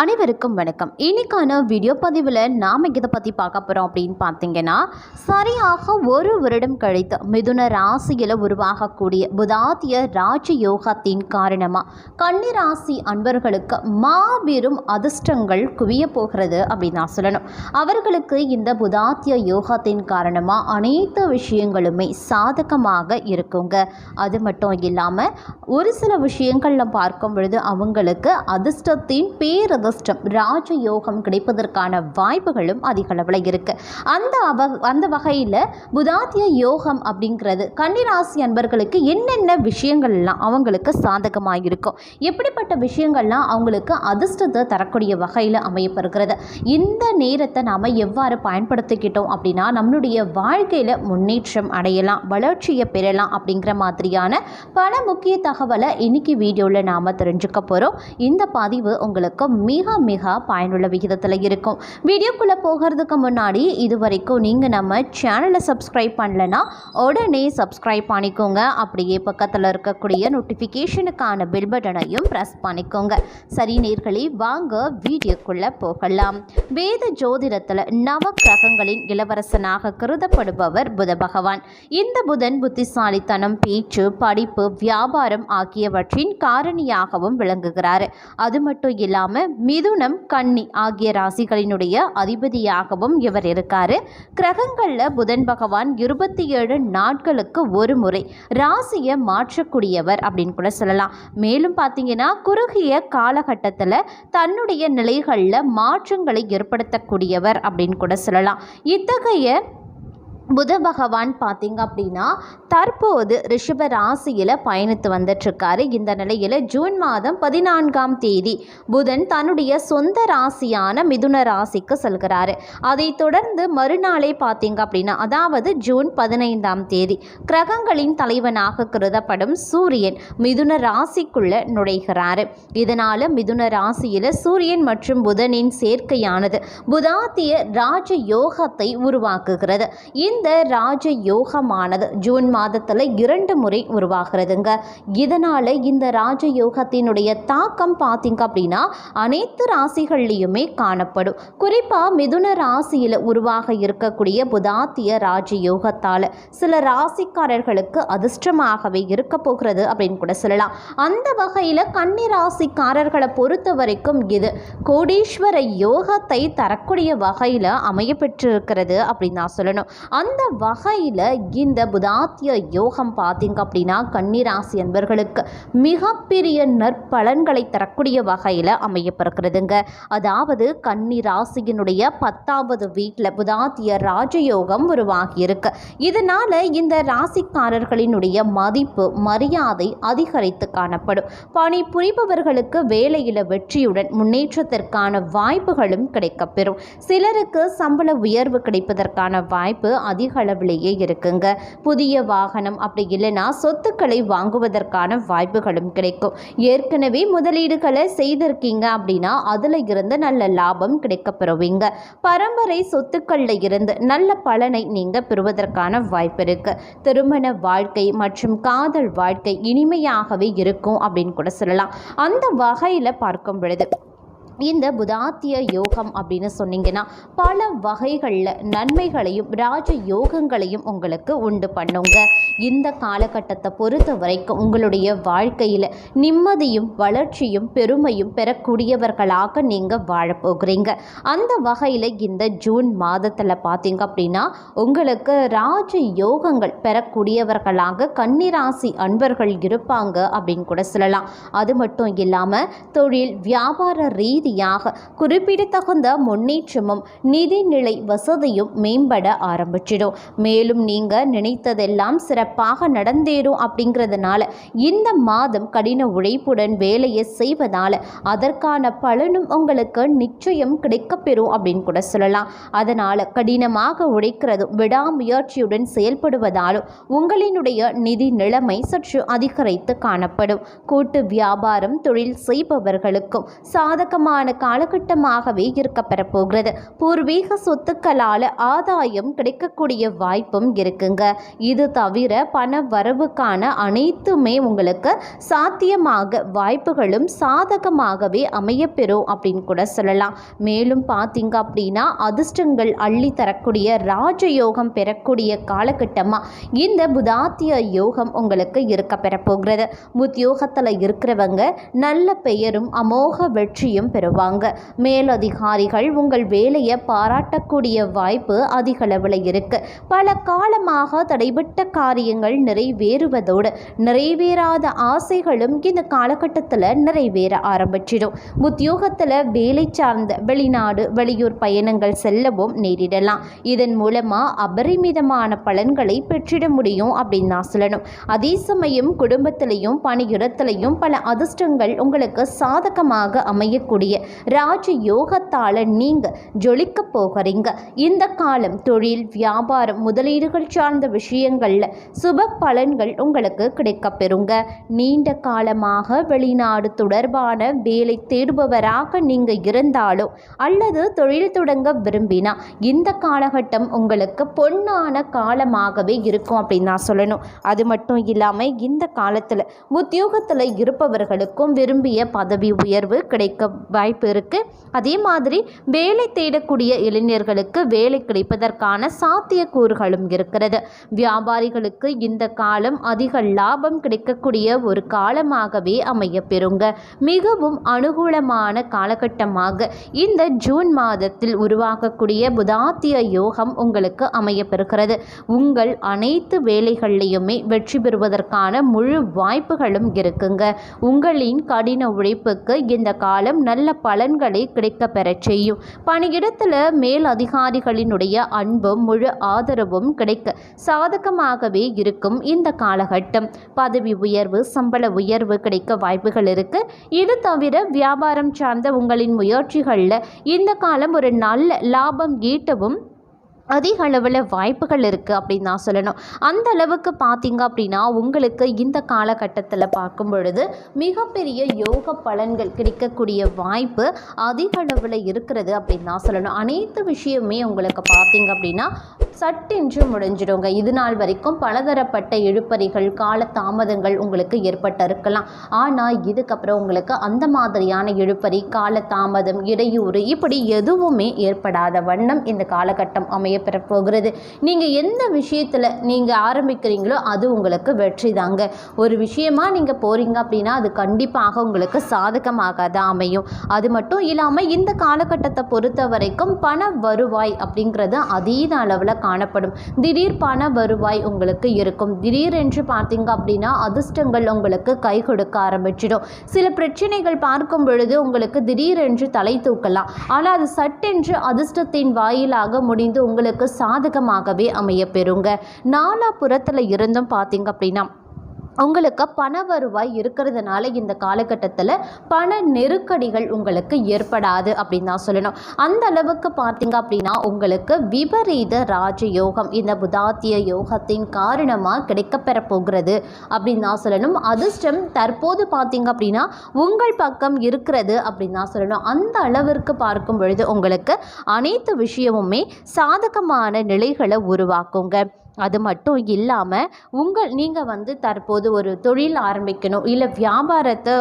அனைவருக்கும் வணக்கம். இன்னைக்கான வீடியோ பதிவில் நாம் இதை பற்றி பார்க்க போகிறோம் அப்படின்னு பார்த்தீங்கன்னா சரியாக ஒரு வருடம் கழித்து மிதுன ராசியில் உருவாகக்கூடிய புதாத்திய ராஜ யோகத்தின் காரணமாக கன்னி ராசி அன்பர்களுக்கு மாபெரும் அதிர்ஷ்டங்கள் குவிய போகிறது அப்படின்னு நான் சொல்லணும். அவர்களுக்கு இந்த புதாத்திய யோகத்தின் காரணமாக அனைத்து விஷயங்களுமே சாதகமாக இருக்குங்க. அது மட்டும் இல்லாமல் ஒரு சில விஷயங்களில் பார்க்கும் பொழுது அவங்களுக்கு அதிர்ஷ்டத்தின் பேர் ராஜ ராஜயோகம் கிடைப்பதற்கான வாய்ப்புகளும் அதிக அளவில் இருக்குது அந்த அவ அந்த வகையில் புதாத்திய யோகம் அப்படிங்கிறது கன்னிராசி அன்பர்களுக்கு என்னென்ன விஷயங்கள்லாம் அவங்களுக்கு சாதகமாக இருக்கும் எப்படிப்பட்ட விஷயங்கள்லாம் அவங்களுக்கு அதிர்ஷ்டத்தை தரக்கூடிய வகையில் அமையப்படுகிறது இந்த நேரத்தை நாம் எவ்வாறு பயன்படுத்திக்கிட்டோம் அப்படின்னா நம்மளுடைய வாழ்க்கையில் முன்னேற்றம் அடையலாம் வளர்ச்சியை பெறலாம் அப்படிங்கிற மாதிரியான பல முக்கிய தகவலை இன்னைக்கு வீடியோவில் நாம் தெரிஞ்சுக்க போகிறோம் இந்த பதிவு உங்களுக்கு மிக மிக பயனுள்ள விகிதத்தில் இருக்கும். வீடியோக்குள்ளே போகிறதுக்கு முன்னாடி இது வரைக்கும் நீங்கள் நம்ம சேனலை சப்ஸ்கிரைப் பண்ணலன்னா உடனே சப்ஸ்கிரைப் பண்ணிக்கோங்க. அப்படியே பக்கத்தில் இருக்கக்கூடிய நோட்டிஃபிகேஷனுக்கான பெல் பட்டனையும் ப்ரெஸ் பண்ணிக்கோங்க. சரி நேர்களே வாங்க வீடியோக்குள்ளே போகலாம். வேத ஜோதிடத்தில் நவ கிரகங்களின் இளவரசனாக கருதப்படுபவர் புத பகவான். இந்த புதன் புத்திசாலித்தனம் பேச்சு படிப்பு வியாபாரம் ஆகியவற்றின் காரணியாகவும் விளங்குகிறார். அது மட்டும் இல்லாமல் மிதுனம் கன்னி ஆகிய ராசிகளினுடைய அதிபதியாகவும் இவர் இருக்காரு. கிரகங்களில் புதன் பகவான் இருபத்தி ஏழு நாட்களுக்கு ஒரு முறை ராசியை மாற்றக்கூடியவர் அப்படின்னு கூட சொல்லலாம். மேலும் பார்த்தீங்கன்னா குறுகிய காலகட்டத்தில் தன்னுடைய நிலைகளில் மாற்றங்களை ஏற்படுத்தக்கூடியவர் அப்படின்னு கூட சொல்லலாம். இத்தகைய புத பகவான் பார்த்தீங்க அப்படின்னா தற்போது ரிஷப ராசியில் பயணித்து வந்துட்டுருக்காரு. இந்த நிலையில் ஜூன் மாதம் பதினான்காம் தேதி புதன் தன்னுடைய சொந்த ராசியான மிதுன ராசிக்கு செல்கிறாரு. அதைத் தொடர்ந்து மறுநாளே பார்த்தீங்க அப்படின்னா அதாவது ஜூன் பதினைந்தாம் தேதி கிரகங்களின் தலைவனாக கருதப்படும் சூரியன் மிதுன ராசிக்குள்ளே நுழைகிறாரு. இதனால் மிதுன ராசியில் சூரியன் மற்றும் புதனின் சேர்க்கையானது புதாத்திய ராஜ யோகத்தை உருவாக்குகிறது. இந்த ராஜ யோகமானது ஜூன் மாதத்தில் இரண்டு முறை உருவாகிறதுங்க. இதனால் இந்த ராஜ யோகத்தினுடைய தாக்கம் பார்த்தீங்க அப்படின்னா அனைத்து ராசிகள்லேயுமே காணப்படும். குறிப்பாக மிதுன ராசியில் உருவாக இருக்கக்கூடிய புதாத்திய ராஜ யோகத்தால் சில ராசிக்காரர்களுக்கு அதிர்ஷ்டமாகவே இருக்க போகிறது அப்படின்னு கூட சொல்லலாம். அந்த வகையில் கன்னி ராசிக்காரர்களை பொறுத்த வரைக்கும் இது கோடீஸ்வர யோகத்தை தரக்கூடிய வகையில் அமைய பெற்றிருக்கிறது அப்படின்னு நான் சொல்லணும். அந்த வகையில் இந்த புதாத்திய யோகம் பார்த்தீங்க அப்படின்னா கன்னிராசி என்பர்களுக்கு மிகப்பெரிய நற்பலன்களை தரக்கூடிய வகையில் அமையப்பிருக்கிறதுங்க அதாவது கன்னிராசியினுடைய பத்தாவது வீட்டில் புதாத்திய ராஜயோகம் உருவாகியிருக்கு. இதனால் இந்த ராசிக்காரர்களினுடைய மதிப்பு மரியாதை அதிகரித்து காணப்படும். பணி புரிபவர்களுக்கு வேலையில் வெற்றியுடன் முன்னேற்றத்திற்கான வாய்ப்புகளும் கிடைக்கப்பெறும். சிலருக்கு சம்பள உயர்வு கிடைப்பதற்கான வாய்ப்பு அதிக அளவிலேயே இருக்குங்க. புதிய வாகனம் அப்படி இல்லைன்னா சொத்துக்களை வாங்குவதற்கான வாய்ப்புகளும் கிடைக்கும். ஏற்கனவே முதலீடுகளை செய்திருக்கீங்க அப்படின்னா அதில் இருந்து நல்ல லாபம் கிடைக்கப்பெறுவீங்க பரம்பரை சொத்துக்களில் இருந்து நல்ல பலனை நீங்கள் பெறுவதற்கான வாய்ப்பு இருக்கு. திருமண வாழ்க்கை மற்றும் காதல் வாழ்க்கை இனிமையாகவே இருக்கும் அப்படின்னு கூட சொல்லலாம். அந்த வகையில் பார்க்கும் பொழுது இந்த புதாத்திய யோகம் அப்படின்னு சொன்னீங்கன்னா பல வகைகளில் நன்மைகளையும் ராஜ யோகங்களையும் உங்களுக்கு உண்டு பண்ணுங்க. இந்த காலகட்டத்தை பொறுத்த வரைக்கும் உங்களுடைய வாழ்க்கையில் நிம்மதியும் வளர்ச்சியும் பெருமையும் பெறக்கூடியவர்களாக நீங்கள் வாழப்போகிறீங்க அந்த வகையில் இந்த ஜூன் மாதத்தில் பார்த்தீங்க அப்படின்னா உங்களுக்கு ராஜ யோகங்கள் பெறக்கூடியவர்களாக கன்னிராசி அன்பர்கள் இருப்பாங்க அப்படின்னு கூட சொல்லலாம். அது மட்டும் இல்லாமல் தொழில் வியாபார ரீதி ரீதியாக குறிப்பிடத்தகுந்த முன்னேற்றமும் நிதிநிலை வசதியும் மேம்பட ஆரம்பிச்சிடும். மேலும் நீங்கள் நினைத்ததெல்லாம் சிறப்பாக நடந்தேறும் அப்படிங்கிறதுனால இந்த மாதம் கடின உழைப்புடன் வேலையை செய்வதால் அதற்கான பலனும் உங்களுக்கு நிச்சயம் கிடைக்கப்பெறும் அப்படின்னு கூட சொல்லலாம். அதனால் கடினமாக உழைக்கிறதும் விடாமுயற்சியுடன் செயல்படுவதாலும் உங்களினுடைய நிதி நிலைமை சற்று அதிகரித்து காணப்படும். கூட்டு வியாபாரம் தொழில் செய்பவர்களுக்கும் சாதகமாக முக்கியமான காலகட்டமாகவே இருக்கப்பெற போகிறது பூர்வீக சொத்துக்களால் ஆதாயம் கிடைக்கக்கூடிய வாய்ப்பும் இருக்குங்க. இது தவிர பண வரவுக்கான அனைத்துமே உங்களுக்கு சாத்தியமாக வாய்ப்புகளும் சாதகமாகவே அமையப்பெறும் அப்படின்னு கூட சொல்லலாம். மேலும் பார்த்தீங்க அப்படின்னா அதிர்ஷ்டங்கள் அள்ளி தரக்கூடிய ராஜயோகம் பெறக்கூடிய காலகட்டமாக இந்த புதாத்திய யோகம் உங்களுக்கு இருக்க பெறப்போகிறது. உத்தியோகத்தில் இருக்கிறவங்க நல்ல பெயரும் அமோக வெற்றியும் பெறுவாங்க. மேலதிகாரிகள் உங்கள் வேலையை பாராட்டக்கூடிய வாய்ப்பு அதிகளவில் இருக்கு. பல காலமாக தடைபட்ட காரியங்கள் நிறைவேறுவதோடு நிறைவேறாத ஆசைகளும் இந்த காலகட்டத்தில் நிறைவேற ஆரம்பிச்சிடும். உத்தியோகத்தில் வேலை சார்ந்த வெளிநாடு வெளியூர் பயணங்கள் செல்லவும் நேரிடலாம். இதன் மூலமாக அபரிமிதமான பலன்களை பெற்றிட முடியும் அப்படின்னு நான் சொல்லணும். அதே சமயம் குடும்பத்திலையும் பணியிடத்திலையும் பல அதிர்ஷ்டங்கள் உங்களுக்கு சாதகமாக அமையக்கூடிய ராஜ யோகத்தால் நீங்கள் ஜொலிக்க போகிறீங்க. இந்த காலம் தொழில் வியாபாரம் முதலீடுகள் சார்ந்த விஷயங்களில் சுப பலன்கள் உங்களுக்கு கிடைக்க பெறுங்க. நீண்ட காலமாக வெளிநாடு தொடர்பான வேலை தேடுபவராக நீங்கள் இருந்தாலோ அல்லது தொழில் தொடங்க விரும்பினா இந்த காலகட்டம் உங்களுக்கு பொன்னான காலமாகவே இருக்கும் அப்படின்னு நான் சொல்லணும். அது மட்டும் இல்லாமல் இந்த காலத்தில் உத்தியோகத்தில் இருப்பவர்களுக்கும் விரும்பிய பதவி உயர்வு கிடைக்க வாய்ப்பு இருக்குது அதே மாதிரி வேலை தேடக்கூடிய இளைஞர்களுக்கு வேலை கிடைப்பதற்கான சாத்தியக்கூறுகளும் இருக்கிறது. வியாபாரிகளுக்கு இந்த காலம் அதிக லாபம் கிடைக்கக்கூடிய ஒரு காலமாகவே அமைய பெறுங்க மிகவும் அனுகூலமான காலகட்டமாக இந்த ஜூன் மாதத்தில் உருவாகக்கூடிய புதாத்திய யோகம் உங்களுக்கு அமைய பெறுகிறது உங்கள் அனைத்து வேலைகள்லையுமே வெற்றி பெறுவதற்கான முழு வாய்ப்புகளும் இருக்குங்க. உங்களின் கடின உழைப்புக்கு இந்த காலம் நல்ல பலன்களை கிடைக்க பெறச் செய்யும். பணியிடத்தில் மேல் அதிகாரிகளினுடைய அன்பும் முழு ஆதரவும் கிடைக்க சாதகமாகவே இருக்கும் இந்த காலகட்டம். பதவி உயர்வு சம்பள உயர்வு கிடைக்க வாய்ப்புகள் இருக்கு. இது தவிர வியாபாரம் சார்ந்த உங்களின் முயற்சிகளில் இந்த காலம் ஒரு நல்ல லாபம் ஈட்டவும் அதிக அளவில் வாய்ப்புகள் இருக்குது அப்படின்னு நான் சொல்லணும். அந்த அளவுக்கு பார்த்தீங்க அப்படின்னா உங்களுக்கு இந்த காலகட்டத்தில் பார்க்கும் பொழுது மிகப்பெரிய யோக பலன்கள் கிடைக்கக்கூடிய வாய்ப்பு அதிக அளவில் இருக்கிறது அப்படின்னு நான் சொல்லணும். அனைத்து விஷயமே உங்களுக்கு பார்த்தீங்க அப்படின்னா சட்டென்று முடிஞ்சிடுங்க. இது நாள் வரைக்கும் பலதரப்பட்ட இழுப்பறிகள் கால தாமதங்கள் உங்களுக்கு ஏற்பட்டு இருக்கலாம் ஆனால் இதுக்கப்புறம் உங்களுக்கு அந்த மாதிரியான இழுப்பறி கால தாமதம் இடையூறு இப்படி எதுவுமே ஏற்படாத வண்ணம் இந்த காலகட்டம் நடைபெற போகிறது நீங்கள் எந்த விஷயத்தில் நீங்கள் ஆரம்பிக்கிறீங்களோ அது உங்களுக்கு வெற்றி தாங்க. ஒரு விஷயமா நீங்கள் போகிறீங்க அப்படின்னா அது கண்டிப்பாக உங்களுக்கு சாதகமாக தான் அமையும். அது மட்டும் இல்லாமல் இந்த காலகட்டத்தை பொறுத்த வரைக்கும் பண வருவாய் அப்படிங்கிறது அதீத அளவில் காணப்படும். திடீர் பண வருவாய் உங்களுக்கு இருக்கும். திடீரென்று பார்த்தீங்க அப்படின்னா அதிர்ஷ்டங்கள் உங்களுக்கு கை கொடுக்க ஆரம்பிச்சிடும். சில பிரச்சனைகள் பார்க்கும் பொழுது உங்களுக்கு திடீரென்று தலை தூக்கலாம். ஆனால் அது சட்டென்று அதிர்ஷ்டத்தின் வாயிலாக முடிந்து உங்களுக்கு சாதகமாகவே அமைய பெறுங்க. நாலாபுறத்தில் இருந்தும் பார்த்தீங்க அப்படின்னா உங்களுக்கு பண வருவாய் இருக்கிறதுனால இந்த காலகட்டத்தில் பண நெருக்கடிகள் உங்களுக்கு ஏற்படாது அப்படின்னு தான் சொல்லணும். அந்த அளவுக்கு பார்த்தீங்க அப்படின்னா உங்களுக்கு விபரீத ராஜயோகம் இந்த புதாத்திய யோகத்தின் காரணமாக கிடைக்கப்பெற போகிறது அப்படின்னு தான் சொல்லணும். அதிர்ஷ்டம் தற்போது பார்த்தீங்க அப்படின்னா உங்கள் பக்கம் இருக்கிறது அப்படின்னு தான் சொல்லணும். அந்த அளவிற்கு பார்க்கும் பொழுது உங்களுக்கு அனைத்து விஷயமுமே சாதகமான நிலைகளை உருவாக்குங்க. அது மட்டும் இல்லாமல் உங்கள் நீங்கள் வந்து தற்போது ஒரு தொழில் ஆரம்பிக்கணும் இல்லை வியாபாரத்தை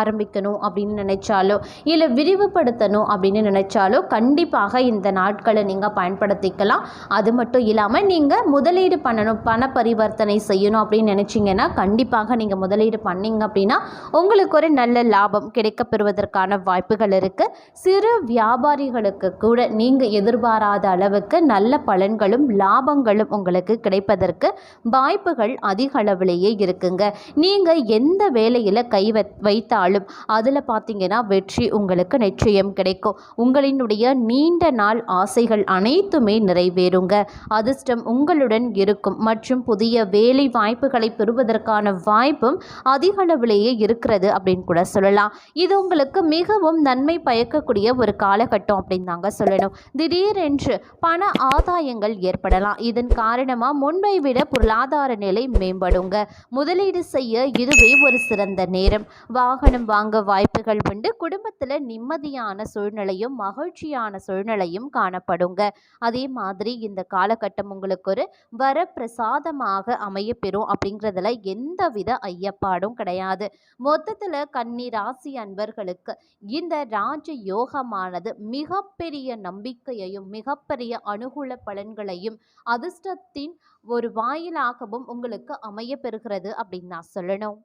ஆரம்பிக்கணும் அப்படின்னு நினைச்சாலோ இல்லை விரிவுபடுத்தணும் அப்படின்னு நினைச்சாலோ கண்டிப்பாக இந்த நாட்களை நீங்கள் பயன்படுத்திக்கலாம். அது மட்டும் இல்லாமல் நீங்கள் முதலீடு பண்ணணும் பண பரிவர்த்தனை செய்யணும் அப்படின்னு நினச்சிங்கன்னா கண்டிப்பாக நீங்கள் முதலீடு பண்ணீங்க அப்படின்னா உங்களுக்கு ஒரு நல்ல லாபம் கிடைக்கப்பெறுவதற்கான வாய்ப்புகள் இருக்குது சிறு வியாபாரிகளுக்கு கூட நீங்கள் எதிர்பாராத அளவுக்கு நல்ல பலன்களும் லாபங்களும் உங்களுக்கு கிடைப்பதற்கு வாய்ப்புகள் அதிக அளவிலேயே இருக்குங்க. நீங்கள் எந்த வேலையில் கை வைத்தாலும் அதில் பார்த்தீங்கன்னா வெற்றி உங்களுக்கு நிச்சயம் கிடைக்கும். உங்களினுடைய நீண்ட நாள் ஆசைகள் அனைத்துமே நிறைவேறுங்க. அதிர்ஷ்டம் உங்களுடன் இருக்கும் மற்றும் புதிய வேலை வாய்ப்புகளை பெறுவதற்கான வாய்ப்பும் அதிக அளவிலேயே இருக்கிறது அப்படின்னு கூட சொல்லலாம். இது உங்களுக்கு மிகவும் நன்மை பயக்கக்கூடிய ஒரு காலகட்டம் அப்படின்னு தாங்க சொல்லணும். திடீரென்று பண ஆதாயங்கள் ஏற்படலாம். இதன் காரணமாக மூலமாக முன்பை விட பொருளாதார நிலை மேம்படுங்க. முதலீடு செய்ய இதுவே ஒரு சிறந்த நேரம். வாகனம் வாங்க வாய்ப்புகள் உண்டு. குடும்பத்தில் நிம்மதியான சூழ்நிலையும் மகிழ்ச்சியான சூழ்நிலையும் காணப்படுங்க. அதே மாதிரி இந்த காலகட்டம் உங்களுக்கு ஒரு வரப்பிரசாதமாக அமையப்பெறும் அப்படிங்கிறதுல எந்தவித ஐயப்பாடும் கிடையாது. மொத்தத்தில் கன்னி ராசி அன்பர்களுக்கு இந்த ராஜ யோகமானது மிகப்பெரிய நம்பிக்கையையும் மிகப்பெரிய அனுகூல பலன்களையும் அதிர்ஷ்டத்தின் ஒரு வாயிலாகவும் உங்களுக்கு அமைய பெறுகிறது அப்படின்னு நான் சொல்லணும்.